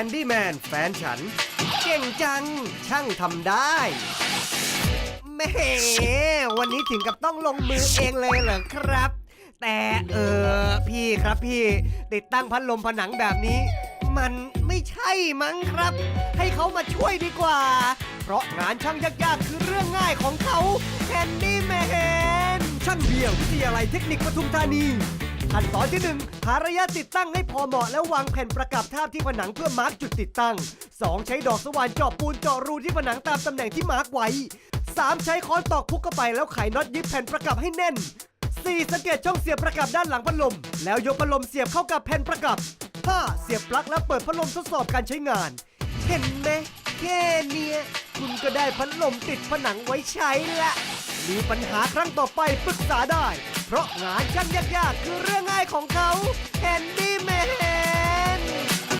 ฮนดี้แมนแฟนฉัน เก่งจัง ช่างทำได้แหม่วันนี้ถึงกับต้องลงมือเองเลยเหรอครับ แต่เออพี่ครับพี่ ติดตั้งพัดลมผนังแบบนี้ มันไม่ใช่มั้งครับ ให้เขามาช่วยดีกว่า เพราะงานช่างยากๆ คือเรื่องง่ายของเขาแคนดี้แมนช่างเบียร์วิทยาลัยเทคนิคปทุมธานี ขั้นตอนที่1หาระยะติดตั้งให้พอเหมาะแล้ววางแผ่นประกับทาบที่ผนังเพื่อมาร์กจุดติดตั้ง 2 ใช้ดอกสว่านเจาะปูนเจาะรูที่ผนังตามตำแหน่งที่มาร์กไว้ 3 ใช้ค้อนตอกพุกเข้าไปแล้วไขน็อตยึดแผ่นประกับให้แน่น 4 สังเกตช่องเสียบประกับด้านหลังพัดลม แล้วยกพัดลมเสียบเข้ากับแผ่นประกับ 5. เสียบปลั๊กแล้วเปิดพัดลมทดสอบการใช้งาน เห็นไหมแค่เนี้ยคุณก็ได้พัดลมติดผนังไว้ใช้ละมีปัญหาครั้งต่อไปปรึกษาได้ เพราะงานช่างยากๆคือเรื่องง่ายของเขาแฮนดี